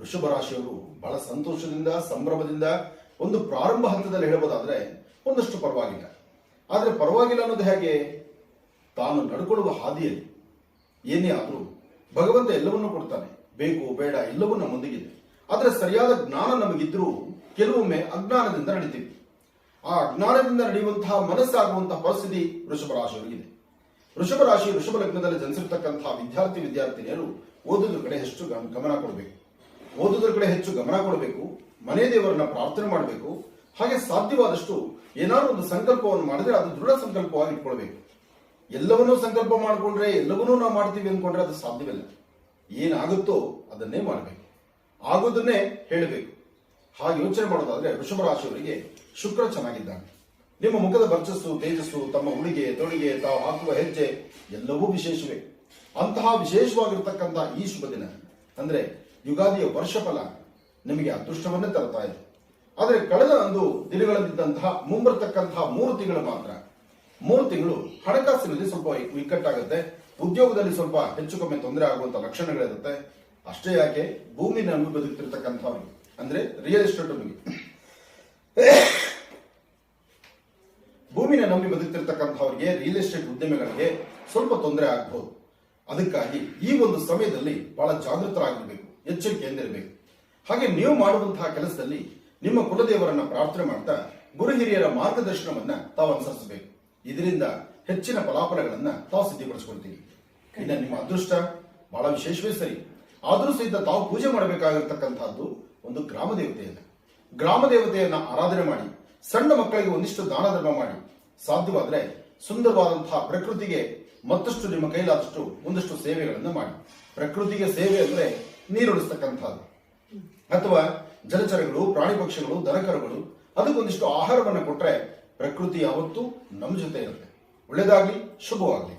ವೃಷಭ ರಾಶಿಯವರು ಬಹಳ ಸಂತೋಷದಿಂದ, ಸಂಭ್ರಮದಿಂದ ಒಂದು ಪ್ರಾರಂಭ ಹಂತದಲ್ಲಿ ಹೇಳಬಹುದಾದ್ರೆ ಒಂದಷ್ಟು ಪರವಾಗಿಲ್ಲ. ಆದರೆ ಪರವಾಗಿಲ್ಲ ಅನ್ನೋದು ಹೇಗೆ? ತಾನು ನಡ್ಕೊಳ್ಳುವ ಹಾದಿಯಲ್ಲಿ. ಏನೇ ಆದರೂ ಭಗವಂತ ಎಲ್ಲವನ್ನೂ ಕೊಡ್ತಾನೆ. ಬೇಕು, ಬೇಡ, ಎಲ್ಲವೂ ನಮ್ಮೊಂದಿಗಿದೆ ಆದರೆ ಸರಿಯಾದ ಜ್ಞಾನ ನಮಗಿದ್ರೂ ಕೆಲವೊಮ್ಮೆ ಅಜ್ಞಾನದಿಂದ ನಡೀತೀವಿ. ಆ ಅಜ್ಞಾನದಿಂದ ನಡೆಯುವಂತಹ ಮನಸ್ಸಾಗುವಂತಹ ಪರಿಸ್ಥಿತಿ ವೃಷಭ ರಾಶಿಯವರಿಗಿದೆ ವೃಷಭ ರಾಶಿ ವೃಷಭ ಲಗ್ನದಲ್ಲಿ ಜನಿಸಿರ್ತಕ್ಕಂತಹ ವಿದ್ಯಾರ್ಥಿ, ವಿದ್ಯಾರ್ಥಿನಿಯರು ಓದೋದ್ರ ಕಡೆ ಹೆಚ್ಚು ಗಮ- ಗಮನ ಕೊಡಬೇಕು? ಓದೋದ್ರ ಕಡೆ ಹೆಚ್ಚು ಗಮನ ಕೊಡಬೇಕು, ಮನೆ ದೇವರನ್ನ ಪ್ರಾರ್ಥನೆ ಮಾಡಬೇಕು, ಹಾಗೆ ಸಾಧ್ಯವಾದಷ್ಟು ಏನಾದ್ರು ಒಂದು ಸಂಕಲ್ಪವನ್ನು ಮಾಡಿದ್ರೆ ಅದು ದೃಢ ಸಂಕಲ್ಪವಾಗಿ ಇಟ್ಕೊಳ್ಬೇಕು. ಎಲ್ಲವನ್ನೂ ಸಂಕಲ್ಪ ಮಾಡಿಕೊಂಡ್ರೆ, ಎಲ್ಲವನ್ನೂ ನಾವು ಮಾಡ್ತೀವಿ ಅಂದ್ಕೊಂಡ್ರೆ ಅದು ಸಾಧ್ಯವಿಲ್ಲ. ಏನಾಗುತ್ತೋ ಅದನ್ನೇ ಮಾಡಬೇಕು. ಆಗೋದನ್ನೇ ಹೇಳಬೇಕು. ಹಾಗೆ ಯೋಚನೆ ಮಾಡೋದಾದ್ರೆ ವೃಷಭ ರಾಶಿಯವರಿಗೆ ಶುಕ್ರ ಚೆನ್ನಾಗಿದ್ದಾನೆ. ನಿಮ್ಮ ಮುಖದ ಬರ್ಚಸ್ಸು ತೇಜಸ್ಸು, ತಮ್ಮ ಉಳಿಗೆ ತೊಳಿಗೆ ತಾವು ಹಾಕುವ ಹೆಜ್ಜೆ ಎಲ್ಲವೂ ವಿಶೇಷವೇ. ಅಂತಹ ವಿಶೇಷವಾಗಿರ್ತಕ್ಕಂತಹ ಈ ಶುಭ ದಿನ. ಅಂದ್ರೆ ಯುಗಾದಿಯ ವರ್ಷಫಲ ನಿಮಗೆ ಅದೃಷ್ಟವನ್ನೇ ತರ್ತಾ ಇದೆ. ಆದರೆ ಕಳೆದ ಒಂದು ದಿನಗಳಲ್ಲಿದ್ದಂತಹ ಮುಂಬರ್ತಕ್ಕಂತಹ ಮೂರು ತಿಂಗಳು ಮಾತ್ರ, ಮೂರು ತಿಂಗಳು ಹಣಕಾಸಿನಲ್ಲಿ ಸ್ವಲ್ಪ ಇಕ್ಕಟ್ಟಾಗುತ್ತೆ, ಉದ್ಯೋಗದಲ್ಲಿ ಸ್ವಲ್ಪ ಹೆಚ್ಚು ಕಮ್ಮಿ ತೊಂದರೆ ಆಗುವಂತ ಲಕ್ಷಣಗಳಿರುತ್ತೆ. ಅಷ್ಟೇ ಯಾಕೆ, ಭೂಮಿ ನಂಬಿ ಬದುಕ್ತಿರ್ತಕ್ಕಂಥವ್ರಿಗೆ ಅಂದ್ರೆ ರಿಯಲ್ ಎಸ್ಟೇಟ್ ಭೂಮಿನ ನಂಬಿ ಬದುಕ್ತಿರ್ತಕ್ಕಂಥವ್ರಿಗೆ ರಿಯಲ್ ಎಸ್ಟೇಟ್ ಉದ್ಯಮಿಗಳಿಗೆ ಸ್ವಲ್ಪ ತೊಂದರೆ ಆಗಬಹುದು ಅದಕ್ಕಾಗಿ ಈ ಒಂದು ಸಮಯದಲ್ಲಿ ಬಹಳ ಜಾಗೃತರಾಗಿರ್ಬೇಕು. ಎಚ್ಚರಿಕೆಯಿಂದಿರಬೇಕು ಹಾಗೆ ನೀವು ಮಾಡುವಂತಹ ಕೆಲಸದಲ್ಲಿ ನಿಮ್ಮ ಕುಲದೇವರನ್ನ ಪ್ರಾರ್ಥನೆ ಮಾಡ್ತಾ ಗುರು ಹಿರಿಯರ ಮಾರ್ಗದರ್ಶನವನ್ನ ತಾವು ಅನುಸರಿಸಬೇಕು. ಇದರಿಂದ ಹೆಚ್ಚಿನ ಫಲಾಫಲಗಳನ್ನ ತಾವು ಸಿದ್ಧಪಡಿಸಿಕೊಳ್ತೀವಿ. ಇನ್ನು ನಿಮ್ಮ ಅದೃಷ್ಟ ಬಹಳ ವಿಶೇಷವೇ ಸರಿ. ಆದರೂ ಸಹಿತ ತಾವು ಪೂಜೆ ಮಾಡಬೇಕಾಗಿರ್ತಕ್ಕಂಥದ್ದು ಒಂದು ಗ್ರಾಮ ದೇವತೆಯನ್ನ ಗ್ರಾಮ ದೇವತೆಯನ್ನ ಆರಾಧನೆ ಮಾಡಿ, ಸಣ್ಣ ಮಕ್ಕಳಿಗೆ ಒಂದಿಷ್ಟು ದಾನ ಧರ್ಮ ಮಾಡಿ, ಸಾಧ್ಯವಾದರೆ ಸುಂದರವಾದಂತಹ ಪ್ರಕೃತಿಗೆ ಮತ್ತಷ್ಟು ನಿಮ್ಮ ಕೈಲಾದಷ್ಟು ಒಂದಷ್ಟು ಸೇವೆಗಳನ್ನು ಮಾಡಿ. ಪ್ರಕೃತಿಗೆ ಸೇವೆ ಅಂದ್ರೆ ನೀರುಳಿಸ್ತಕ್ಕಂಥದ್ದು ಅಥವಾ ಜಲಚರಗಳು, ಪ್ರಾಣಿ ಪಕ್ಷಿಗಳು, ದನಕರುಗಳು ಅದಕ್ಕೊಂದಿಷ್ಟು ಆಹಾರವನ್ನು ಕೊಟ್ಟರೆ ಪ್ರಕೃತಿ ಯಾವತ್ತೂ ನಮ್ಮ ಜೊತೆ ಇರುತ್ತೆ ಒಳ್ಳೇದಾಗಲಿ, ಶುಭವಾಗ್ಲಿ.